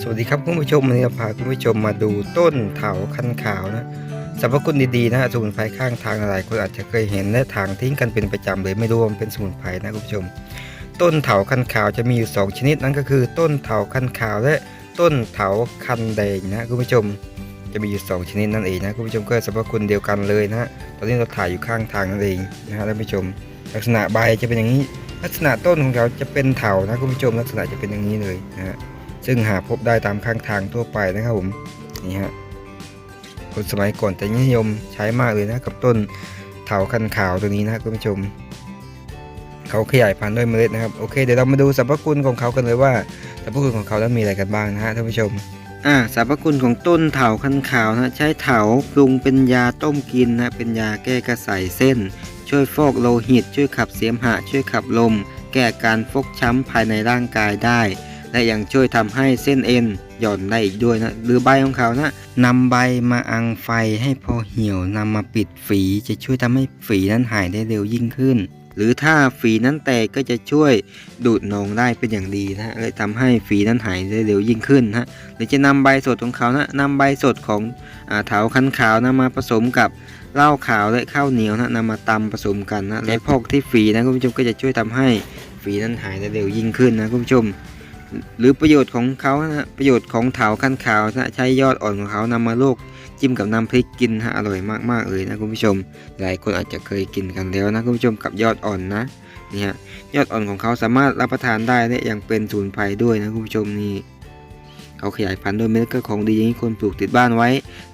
สวัสดีครับคุณผู้ชมวันนี้เราพาคุณผู้ชมมาดูต้นเถาคันขาวนะสรรพคุณดีๆนะสมุนไพรข้างทางหลายคนอาจจะเคยเห็นและทางทิ้งกันเป็นประจำเลยไม่รู้ว่ามันเป็นสมุนไพรนะคุณผู้ชม ต้นเถาคันขาวจะมีอยู่สองชนิดนั่นก็คือ ต้นเถาคันขาวและต้นเถาคันแดงนะคุณผู้ชมจะมีอยู่สองชนิดนั่นเองนะคุณผู้ชมก็สรรพคุณเดียวกันเลยนะฮะตอนนี้เราถ่ายอยู่ข้างทางนั่นเองนะฮะท่านผู้ชม ลักษณะใบจะเป็นอย่างนี้ ลักษณะต้นของเขาจะเป็นเถานะคุณผู้ชมลักษณะจะเป็นอย่างนี้เลยนะฮะซึ่งหาพบได้ตามข้างทางทั่วไปนะครับผมนี่ฮะคนสมัยก่อนจะนิยมใช้มากเลยนะกับต้นเถาคันขาวตัวนี้นะคุณผู้ชม เขาขยายพันธุ์ด้วยเมล็ดนะครับโอเคเดี๋ยวเรามาดูสรรพคุณของเขากันเลยว่าสรรพคุณของเขาแล้วมีอะไรกันบ้างนะฮะท่านผู้ชมอ่าสรรพคุณของต้นเถาคันขาวนะใช้เถาปรุงเป็นยาต้มกินนะเป็นยาแก้กระสายเส้น ช่วยฟอกโลหิต ช่วยขับเสมหะ ช่วยขับลม แก้การฟกช้ำภายในร่างกายได้ และยังช่วยทำให้เส้นเอ็นหย่อนได้อีกด้วยนะหรือใบของเขานะนำใบมาอังไฟให้พอเหี่ยวนำมาปิดฝีจะช่วยทำให้ฝีนั้นหายได้เร็วยิ่งขึ้น หรือถ้าฝีนั้นแตกก็จะช่วยดูดนองได้เป็นอย่างดีนะและทำให้ฝีนั้นหายได้เร็วยิ่งขึ้นนะหรือจะนำใบสดของเขานะนำใบสดของอาเถาคันขาวนะมาผสมกับ เหล้าขาวและข้าวเหนียวนะนำมาตำผสมกันนะและพอกที่ฝีนะคุณผู้ชมก็จะช่วยทำให้ฝีนั้นหายได้เร็วยิ่งขึ้นนะคุณผู้ชม หรือประโยชน์ของเขานะประโยชน์ของเถาคันขาวนะใช้ยอดอ่อนของเขานำมาโลกจิ้มกับน้ำพริกกินฮะอร่อยมากๆเลยนะคุณผู้ชม หลายคนอาจจะเคยกินกันแล้วนะคุณผู้ชมกับยอดอ่อนนะนี่ฮะยอดอ่อนของเขาสามารถรับประทานได้และยังเป็นสมุนไพรด้วยนะคุณผู้ชมนี่ เขาขยายพันธุ์ด้วยเม็ดก็ของดีอย่างนี้คนปลูกติดบ้านไว้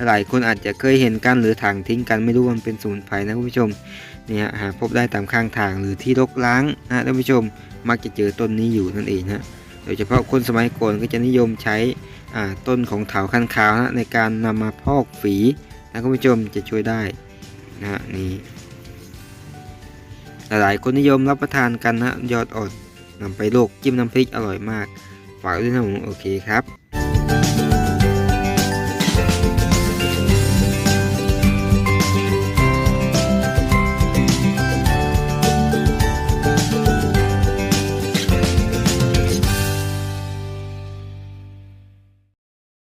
หลายคนอาจจะเคยเห็นกันหรือถางทิ้งกันไม่รู้มันเป็นสมุนไพรนะคุณผู้ชมเนี่ฮะหาพบได้ตามข้างทางหรือที่รกร้างนะท่านผู้ชมมักจะเจอต้นนี้อยู่นั่นเองฮะโดยเฉพาะคนสมัยก่อนก็จะนิยมใช้ต้นของเถาคันขาวนะในการนำมาพอกฝีนะคุณผู้ชมจะช่วยได้นะฮะนี่หลายคนนิยมรับประทานกันนะยอดอ่อนนำไปโลกจิ้มน้ำพริกอร่อยมากฝากด้วยนะผมโอเคครับ